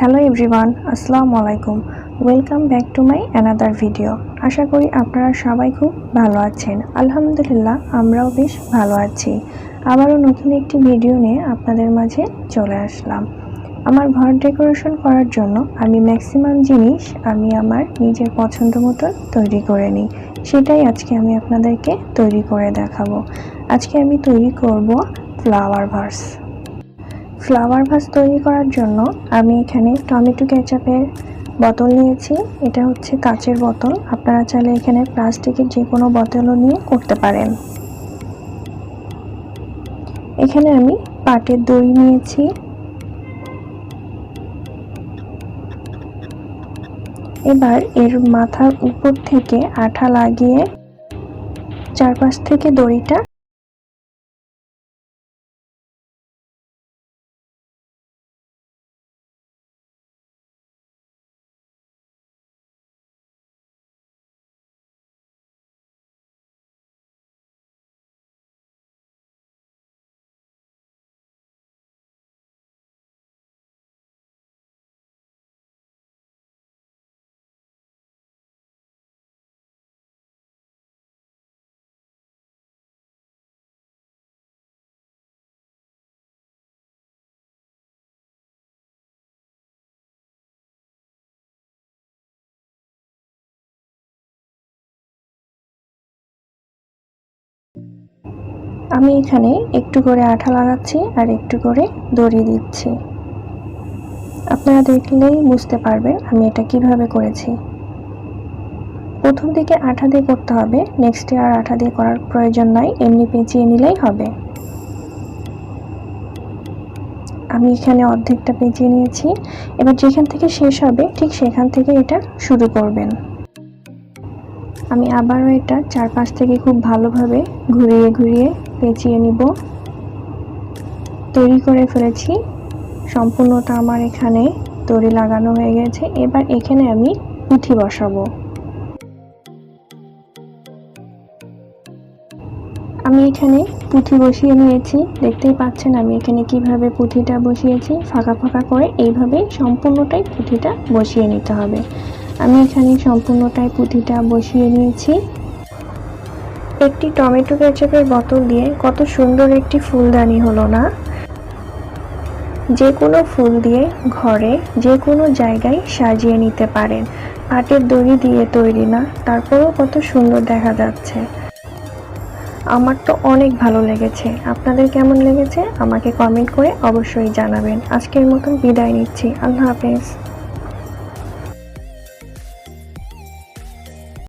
Hello everyone আসসালামু আলাইকুম welcome back to my another video আশা করি আপনারা সবাই খুব ভালো আছেন। আলহামদুলিল্লাহ, আমরাও বেশ ভালো আছি। আবারও নতুন একটি ভিডিও নিয়ে আপনাদের মাঝে চলে আসলাম। আমার ঘর ডেকোরেশন করার জন্য আমি ম্যাক্সিমাম জিনিস আমি আমার নিজের পছন্দ মতন তৈরি করে নিই। সেটাই আজকে আমি আপনাদেরকে তৈরি করে দেখাবো। আজকে আমি তৈরি করব ফ্লাওয়ার ভার্স ফ্লাওয়ার ভাস তৈরি করার জন্য আমি এখানে টমেটো কেচাপের বোতল নিয়েছি। এটা হচ্ছে কাচের বোতল। আপনারা চাইলে এখানে প্লাস্টিকের যে কোনো বোতলও নিয়ে করতে পারেন। এখানে আমি পাটের দড়ি নিয়েছি। এবার এর মাথার উপর থেকে আঠা লাগিয়ে চারপাশ থেকে দড়িটা আমি এখানে একটু করে আঠা লাগাচ্ছি আর একটু করে দড়ি দিচ্ছি। আপনারা দেখলেই বুঝতে পারবেন আমি এটা কীভাবে করেছি। প্রথম দিকে আঠা দিয়ে করতে হবে নেক্সটে আর আঠা দিয়ে করার প্রয়োজন নাই, এমনি পেঁচিয়ে নিলেই হবে। আমি এখানে অর্ধেকটা পেঁচিয়ে নিয়েছি। এবার যেখান থেকে শেষ হবে, ঠিক সেখান থেকে এটা শুরু করবেন। আমি আবারও এটা চারপাশ থেকে খুব ভালোভাবে ঘুরিয়ে ঘুরিয়ে পেঁচিয়ে নিব। তৈরি করে ফেলেছি। সম্পূর্ণটা আমার এখানে দড়ি লাগানো হয়ে গেছে। এবার এখানে আমি পুঁথি বসাবো। আমি এখানে পুঁথি বসিয়ে নিয়েছি। দেখতেই পাচ্ছেন আমি এখানে কীভাবে পুঁথিটা বসিয়েছি। ফাঁকা ফাঁকা করে এইভাবে সম্পূর্ণটাই পুঁথিটা বসিয়ে নিতে হবে। আমি এখানে সম্পূর্ণটাই পুঁথিটা বসিয়ে নিয়েছি। একটি টমেটো কেচাপের বোতল দিয়ে কত সুন্দর একটি ফুলদানি হলো না? যে কোনো ফুল দিয়ে ঘরে, যে কোনো জায়গায় সাজিয়ে নিতে পারেন। পাটের দড়ি দিয়ে তৈরি না, তারপরেও কত সুন্দর দেখা যাচ্ছে। আমার তো অনেক ভালো লেগেছে। আপনাদের কেমন লেগেছে? আমাকে কমেন্ট করে অবশ্যই জানাবেন। আজকের মতন বিদায় নিচ্ছি। আল্লাহ হাফেজ।